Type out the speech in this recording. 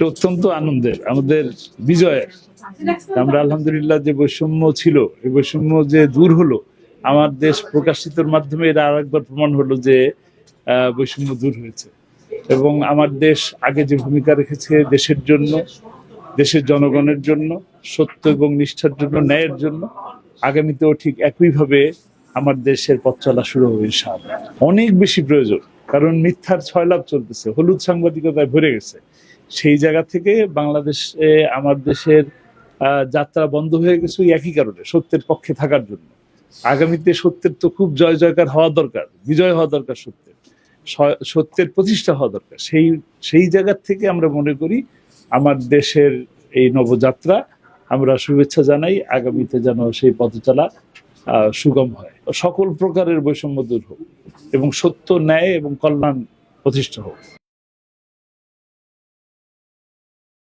এটা অত্যন্ত আনন্দের, আমাদের বিজয়ের। আমরা আলহামদুলিল্লাহ যে বৈষম্য ছিল এই বৈষম্য যে দূর হলো, আমার দেশ প্রকাশিতর মাধ্যমে এটা আরেকবার প্রমাণ হলো যে বৈষম্য দূর হয়েছে। এবং আমার দেশ আগে যে ভূমিকা রেখেছে দেশের জন্য, দেশের জনগণের জন্য, সত্য এবং নিষ্ঠার জন্য, ন্যায়ের জন্য, আগামীতেও ঠিক একইভাবে আমার দেশের পথ চলা শুরু হবে ইনশাআল্লাহ। অনেক বেশি প্রয়োজন, কারণ মিথ্যার ছয় লাভ চলতেছে, হলুদ সাংবাদিকতায় ভরে গেছে। সেই জায়গা থেকে বাংলাদেশে, আমার দেশের যাত্রা বন্ধ হয়ে গেছে একই কারণে, সত্যের পক্ষে থাকার জন্য। আগামীতে সত্যের তো খুব জয় জয়কার হওয়া দরকার, বিজয় হওয়া দরকার সত্যের। সত্যের প্রতিষ্ঠা হওয়া দরকার। সেই সেই জায়গার থেকে আমরা মনে করি, আমার দেশের এই নবযাত্রা, আমরা শুভেচ্ছা জানাই, আগামীতে যেন সেই পথচলা সুগম হয়। সকল প্রকারের বৈষম্য দূর হোক এবং সত্য, ন্যায় এবং কল্যাণ প্রতিষ্ঠা হোক।